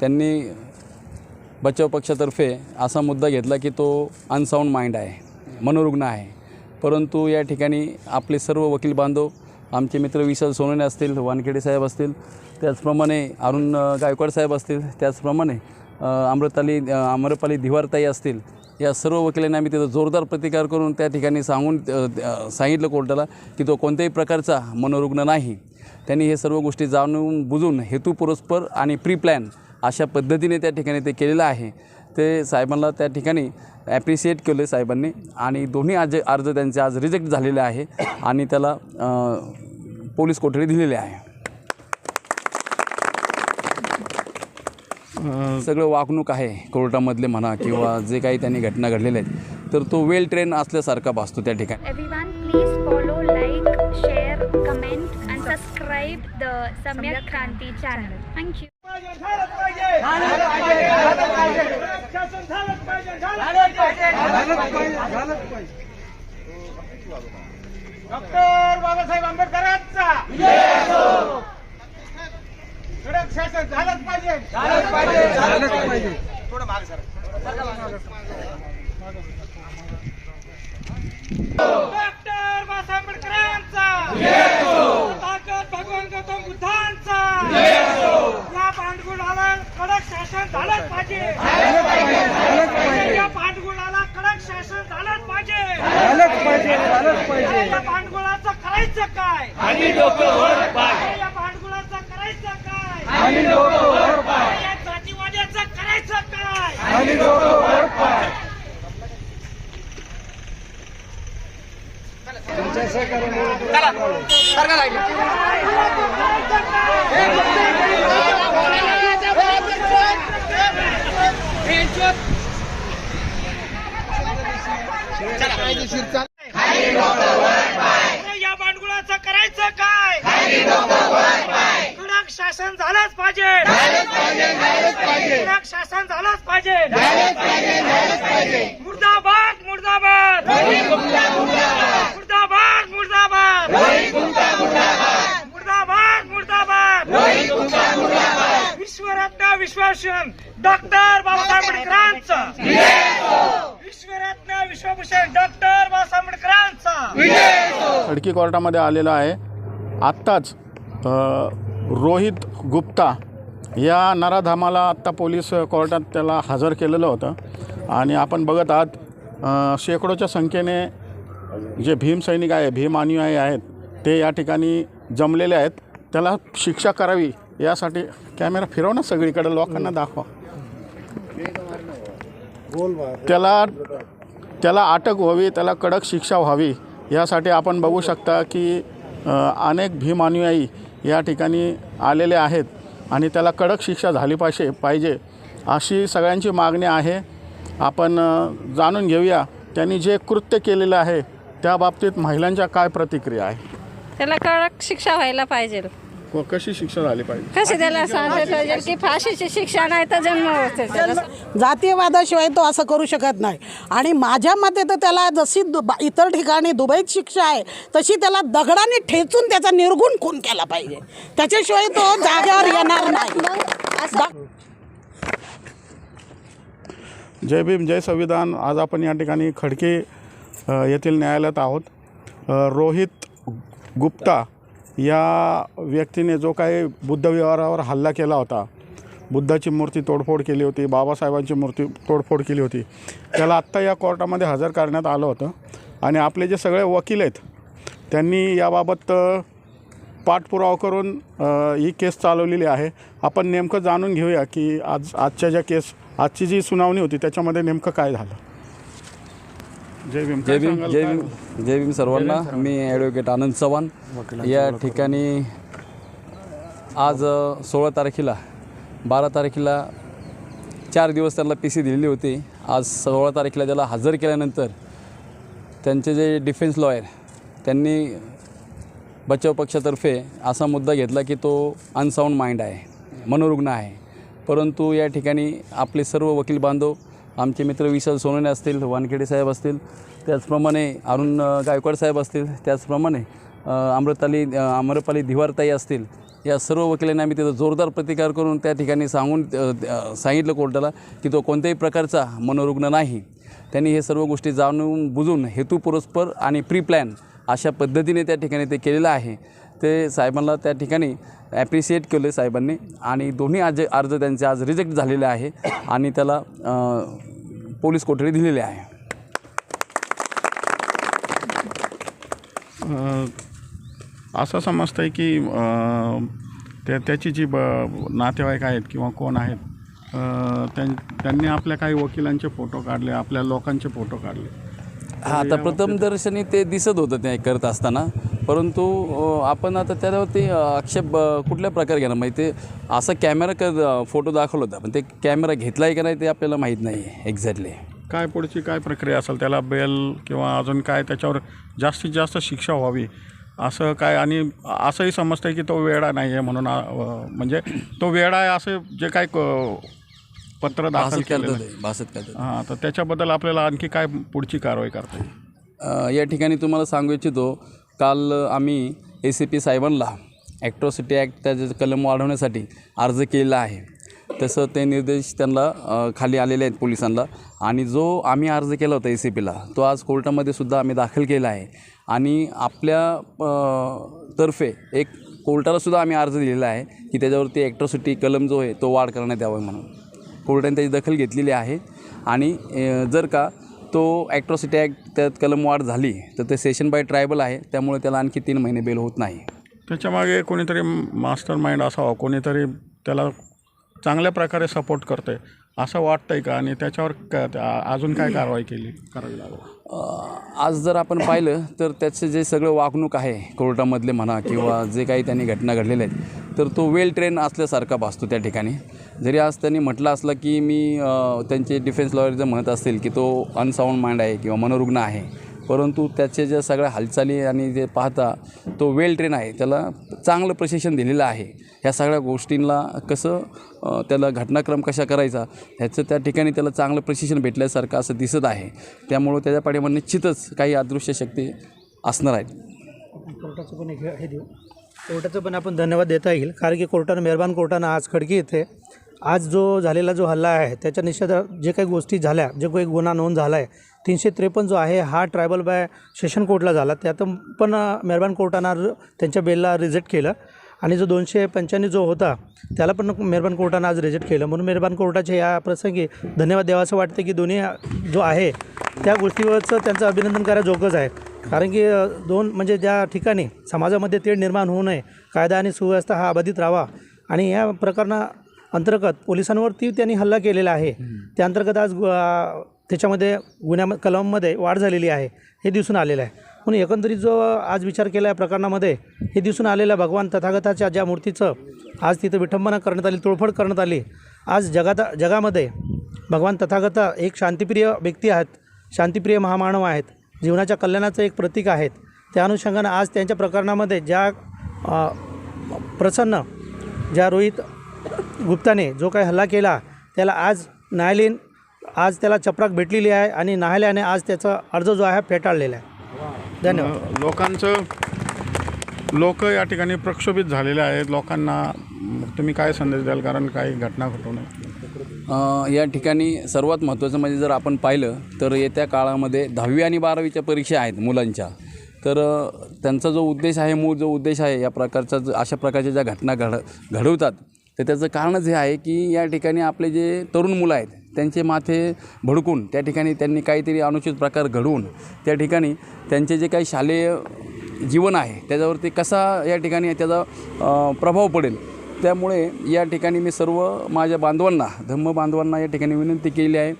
त्यांनी बचाव पक्षातर्फे असा मुद्दा घेतला की तो अनसाऊंड माइंड आहे मनोरुग्ण आहे. परंतु या ठिकाणी आपले सर्व वकील बांधव आमचे मित्र विशाल सोनोने असतील वानखेडे साहेब असतील त्याचप्रमाणे अरुण गायकवाड साहेब असतील त्याचप्रमाणे अमृताली अमरपाली धिवारताई असतील या सर्व वकिलांनी आम्ही तिथं जोरदार प्रतिकार करून त्या ठिकाणी सांगून सांगितलं कोर्टाला की तो कोणत्याही प्रकारचा मनोरुग्ण नाही. त्यांनी हे सर्व गोष्टी जाणून बुजून हेतुपुरस्पर आणि प्री प्लॅन अशा पद्धतीने त्या ठिकाणी ते केलेलं आहे. ते साहेबांना त्या ठिकाणी ॲप्रिशिएट केलं साहेबांनी आणि दोन्ही आज अर्ज त्यांचे आज रिजेक्ट झालेले आहे आणि त्याला पोलीस कोठडी दिलेली आहे. सगळं वागणूक आहे कोर्टामधले म्हणा किंवा जे काही त्यांनी घटना घडलेल्या आहेत तर तो वेल ट्रेन असल्यासारखा भासतो त्या ठिकाणी. डॉक्टर बाबासाहेब आंबेडकरांचा. पाहिजे थोडं मागे सर डॉक्टर बाबासाहेब आंबेडकरांचा ताकद भगवान गौतम बुद्धांचा या पांडगुळाला कडक शासन झालंच पाहिजे. या पांडगुळाला कडक शासन झालंच पाहिजे. पाहिजे पाहिजे या पांडगुळाचं करायचं काय? आणि डोकं वर पाय या पांडगुळाचं करायचं काय आणि डोकं वर पाय या जातीवाद्याचं करायचं काय आणि डोकं वर पाय तुमच्या अरे या भांडकुळाचं करायचं काय? कडक शासन झालंच पाहिजे. कडक शासन झालंच पाहिजे. खडकी कोर्टामध्ये आलेला आहे. आत्ताच रोहित गुप्ता या नराधामाला आत्ता पोलीस कोर्टात त्याला हजर केलेलं होतं. आणि आपण बघत आहात शेकडोच्या संख्येने जे भीम सैनिक आहे भीम अनुयायी आहेत ते या ठिकाणी जमलेले आहेत. त्याला शिक्षा करावी यासाठी कॅमेरा फिरव ना सगळीकडे लोकांना दाखवा. त्याला त्याला अटक व्हावी त्याला कडक शिक्षा व्हावी. यासाठी आपण बघू शकता की अनेक भीम अनुयायी या ठिकाणी आलेले आहेत आणि त्याला कडक शिक्षा झाली पाहिजे पाहिजे अशी सगळ्यांची मागणी आहे. आपण जाणून घेऊया त्यांनी जे कृत्य केलेलं आहे त्या बाबतीत महिलांच्या काय प्रतिक्रिया आहे? त्याला कडक शिक्षा व्हायला पाहिजे. व कशी शिक्षा झाली पाहिजे? कशी त्याला पाहिजे की फाशीची शिक्षा नाही तर जन्म. जातीयवादाशिवाय तो असं करू शकत नाही. आणि माझ्या मते तर त्याला जशी दुब- इतर ठिकाणी दुबईत शिक्षा आहे तशी त्याला दगडाने ठेचून त्याचा निर्गुण खून केला पाहिजे. त्याच्याशिवाय तो जाग्यावर येणार नाही. जय भीम जय संविधान. आज आपण या ठिकाणी खडकी येथील न्यायालयात आहोत. रोहित गुप्ता या व्यक्तीने जो काही बुद्ध विहारावर हल्ला केला होता बुद्धाची मूर्ती तोडफोड केली होती बाबासाहेबांची मूर्ती तोडफोड केली होती त्याला आत्ता या कोर्टामध्ये हजर करण्यात आलं होतं. आणि आपले जे सगळे वकील आहेत त्यांनी याबाबत पाठपुरावा करून ही केस चालवलेली आहे. आपण नेमकं जाणून घेऊया की आज आजच्या ज्या केस आजची जी सुनावणी होती त्याच्यामध्ये नेमकं काय झालं? जय भीम. जय भीम? जय भीम जय भीम सर्वांना. मी ॲडव्होकेट आनंद चव्हाण. या ठिकाणी आज सोळा तारखेला बारा तारखेला चार दिवस त्याला पी सी दिलेली होती. आज सोळा तारखेला त्याला हजर केल्यानंतर त्यांचे जे डिफेन्स लॉयर त्यांनी बचाव पक्षातर्फे असा मुद्दा घेतला की तो अनसाऊंड माइंड आहे मनोरुग्ण आहे. परंतु या ठिकाणी आपले सर्व वकील बांधव आमचे मित्र विशाल सोनवणे असतील वानखेडे साहेब असतील त्याचप्रमाणे अरुण गायकवाड साहेब असतील त्याचप्रमाणे अमृताली अमरपाली धिवारताई असतील या सर्व वकिलांनी आम्ही तिथं जोरदार प्रतिकार करून त्या ठिकाणी सांगून सांगितलं कोर्टाला की तो कोणत्याही प्रकारचा मनोरुग्ण नाही. त्यांनी हे सर्व गोष्टी जाणून बुजून हेतुपुरस्पर आणि प्री प्लॅन अशा पद्धतीने त्या ठिकाणी ते केलेलं आहे. ते साहेबांना त्या ठिकाणी ॲप्रिशिएट केले साहेबांनी. आणि दोन्ही आज अर्ज त्यांचे आज रिजेक्ट झालेले आहे आणि त्याला पोलीस कोठडी दिलेली आहे. असं समजतं आहे की त्या त्याची जी ब नातेवाईक आहेत किंवा कोण आहेत त्यां त्यांनी आपल्या काही वकिलांचे फोटो काढले आपल्या लोकांचे फोटो काढले. हा आता प्रथम दर्शनी ते दिसत होतं ते करत असताना. परंतु आपण आता त्यावरती अ, आक्षेप कुठल्या प्रकारे घेणार? माहिती ते असा कॅमेरा क फोटो दाखवला होता पण ते कॅमेरा घेतला आहे का नाही ते आपल्याला माहीत नाही आहे एक्झॅक्टली काय पुढची काय प्रक्रिया असेल त्याला बेल किंवा अजून काय त्याच्यावर जास्तीत जास्त शिक्षा व्हावी असं काय? आणि असंही समजतं आहे की तो वेडा नाही आहे म्हणून म्हणजे तो वेडा आहे असं जे काय क- पत्र दाखल केलं हां तर त्याच्याबद्दल आपल्याला आणखी काय पुढची कारवाई करता येईल? या ठिकाणी तुम्हाला सांगू इच्छितो काल आम्ही ए सी पी साहेबांना ॲक्ट्रॉसिटी ॲक्ट त्याचे कलम वाढवण्यासाठी अर्ज केलेला आहे. तसं ते निर्देश त्यांना खाली आलेले आहेत पोलिसांना आणि जो आम्ही अर्ज केला होता ए सी पीला तो आज कोर्टामध्ये सुद्धा आम्ही दाखल केला आहे आणि आपल्या तर्फे एक कोर्टालासुद्धा आम्ही अर्ज दिलेला आहे की त्याच्यावरती ॲक्ट्रॉसिटी कलम जो आहे तो वाढ करण्यात यावा म्हणून. कोर्टाने त्याची दखल घेतलेली आहे आणि जर का तो ॲक्ट्रॉसिटी ॲक्ट त्यात कलम वाढ झाली तर ते सेशन बाय ट्रायबल आहे त्यामुळे त्याला आणखी तीन महिने बेल होत नाही. त्याच्यामागे कोणीतरी मास्टर माइंड असावा कोणीतरी त्याला चांगल्या प्रकारे सपोर्ट करतंय असं वाटतंय का? आणि त्याच्यावर अजून काय कारवाई केली करावी लागेल? आज जर आपण पाहिलं तर त्याचं जे सगळं वागणूक आहे कोर्टामधले म्हणा किंवा जे काही त्यांनी घटना घडलेल्या आहेत तर तो वेल ट्रेन असल्यासारखा भासतो त्या ठिकाणी. जरी आज त्यांनी म्हटलं असलं की मी त्यांचे डिफेन्स लॉयर जर म्हणत असतील की तो अनसाऊंड माइंड आहे किंवा मनोरुग्ण आहे परंतु त्याचे ज्या सगळ्या हालचाली आणि जे पाहता तो वेल ट्रेन आहे त्याला चांगलं प्रशिक्षण दिलेलं आहे. ह्या सगळ्या गोष्टींना कसं त्याला घटनाक्रम कशा करायचा ह्याचं त्या ठिकाणी त्याला चांगलं प्रशिक्षण भेटल्यासारखं असं दिसत आहे. त्यामुळं त्याच्या पाठीमा निश्चितच काही अदृश्य शक्ती असणार आहेत. कोर्टाचं पण एक हे देऊ. कोर्टाचं पण आपण धन्यवाद देता येईल कारण की कोर्टानं मेहरबान कोर्टानं आज खडकी येथे आज जो झालेला जो हल्ला आहे त्याच्या निषेध जे काही गोष्टी झाल्या जे काही गुन्हा नोंद झाला आहे तीनशे त्रेपन्न जो आहे हा ट्रायबल बाय सेशन कोर्टला झाला. त्यात पण मेरबान मेहरबान कोर्टानं त्यांच्या बेलला रिजेक्ट केलं आणि जो दोनशे पंच्याण्णव जो होता त्याला पण मेहरबान कोर्टानं आज रिजेक्ट केलं. म्हणून मेहरबान कोर्टाचे या प्रसंगी धन्यवाद द्यावा असं वाटतं की दोन्ही जो आहे त्या गोष्टीवरचं त्यांचं अभिनंदन करायजोगंच आहे. कारण की दोन म्हणजे ज्या ठिकाणी समाजामध्ये तेढ निर्माण होऊ नये कायदा आणि सुव्यवस्था हा अबाधित राहावा आणि या प्रकरणा अंतर्गत पोलिसांवरती त्यांनी हल्ला केलेला आहे. त्या अंतर्गत आज त्याच्यामध्ये गुन्ह्या कलममध्ये वाढ झालेली आहे हे दिसून आलेलं आहे. म्हणून एकंदरीत जो आज विचार केला या प्रकरणामध्ये हे दिसून आलेल्या भगवान तथागताच्या ज्या मूर्तीचं आज तिथं विठंबना करण्यात आली तोडफोड करण्यात आली आज जगात जगामध्ये भगवान तथागता एक शांतिप्रिय व्यक्ती आहेत शांतिप्रिय महामानव आहेत जीवनाच्या कल्याणाचं एक प्रतीक आहेत. त्या अनुषंगानं आज त्यांच्या प्रकरणामध्ये ज्या प्रसन्न ज्या रोहित गुप्ताने जो काही हल्ला केला त्याला आज न्यायालयीन आज त्याला चपराक भेटलेली आहे आणि न्यायालयाने आज त्याचा अर्ज जो आहे फेटाळलेला आहे. धन्यवाद. लोकांचं लोक या ठिकाणी प्रक्षोभित झालेले आहेत. लोकांना तुम्ही काय संदेश द्याल? कारण काही घटना घडू नये. अ, या ठिकाणी सर्वात महत्त्वाचं म्हणजे जर आपण पाहिलं तर येत्या काळामध्ये दहावी आणि बारावीच्या परीक्षा आहेत मुलांच्या. तर त्यांचा जो उद्देश आहे मूळ जो उद्देश आहे या प्रकारचा ज- अशा प्रकारच्या ज्या घटना घड घडवतात तर त्याचं कारणच हे आहे की या ठिकाणी आपले जे तरुण मुलं आहेत त्यांचे माथे भडकून त्या ठिकाणी त्यांनी काहीतरी अनुचित प्रकार घडवून त्या ठिकाणी त्यांचे जे काही शालेय जीवन आहे त्याच्यावरती कसा या ठिकाणी त्याचा प्रभाव पडेल त्यामुळे या ठिकाणी मी सर्व माझ्या बांधवांना धम्म बांधवांना या ठिकाणी विनंती केली आहे.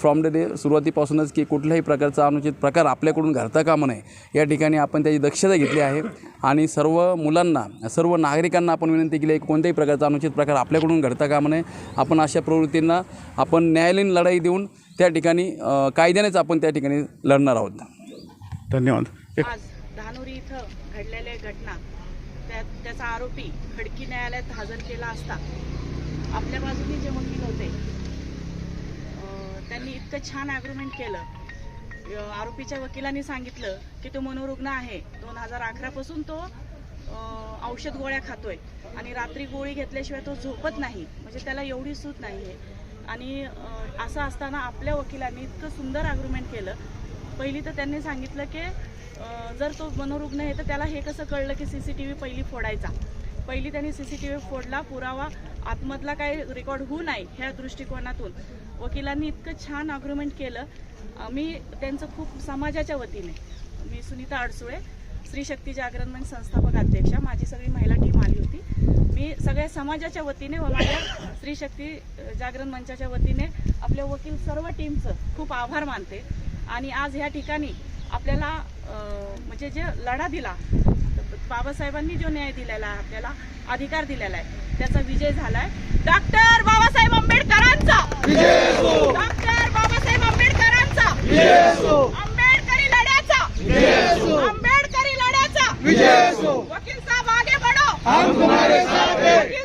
फ्रॉम द डे सुरुवातीपासूनच की कुठल्याही प्रकारचा अनुचित प्रकार आपल्याकडून घडता कामा नये. या ठिकाणी आपण त्याची दक्षता घेतली आहे. आणि सर्व मुलांना सर्व नागरिकांना आपण विनंती केली आहे की कोणत्याही प्रकारचा अनुचित प्रकार आपल्याकडून घडता कामा नये. आपण अशा प्रवृत्तींना आपण न्यायालयीन लढाई देऊन त्या ठिकाणी कायद्यानेच आपण त्या ठिकाणी लढणार आहोत. धन्यवाद. आज धानुरी इथं घडलेल्या घटना. त्या त्याचा आरोपी खडकी न्यायालयात हजर केला असता. आपल्या बाजूने जे वकील होते त्यांनी इतकं छान ॲग्रीमेंट केलं. आरोपीच्या वकिलांनी सांगितलं की तो मनोरुग्ण आहे. दोन हजार अकरापासून तो औषध गोळ्या खातोय. आणि रात्री गोळी घेतल्याशिवाय तो झोपत नाही. म्हणजे त्याला एवढी सूट नाही आहे आणि असं असताना आपल्या वकिलांनी इतकं सुंदर ॲग्रीमेंट केलं. पहिली तर त्यांनी सांगितलं की जर तो मनोरुग्ण आहे तर त्याला हे कसं कळलं की सी सी टी व्ही पहिली फोडायचा? पहिली त्यांनी सी सी टी व्ही फोडला पुरावा आतमधला काही रेकॉर्ड होऊ नये ह्या दृष्टिकोनातून. वकिलांनी इतकं छान अग्रीमेंट केलं. मी त्यांचं खूप समाजाच्या वतीने मी सुनीता अडसुळे स्त्री शक्ती जागरण मंच संस्थापक अध्यक्षा माझी सगळी महिला टीम आली होती. मी सगळ्या समाजाच्या वतीने व माझ्या स्त्री शक्ती जागरण मंचाच्या वतीने आपल्या वकील सर्व टीमचं खूप आभार मानते. आणि आज ह्या ठिकाणी आपल्याला म्हणजे जे लढा दिला बाबासाहेबांनी जो न्याय दिलेला आहे आपल्याला अधिकार दिलेला आहे त्याचा विजय झालाय. डॉक्टर बाबासाहेब आंबेडकरांचा. डॉक्टर बाबासाहेब आंबेडकरांचा. आंबेडकरी लढ्याचा. आंबेडकरी लढ्याचा. वकील साहेब आगे बढो. हम तुम्हारे साथ हैं।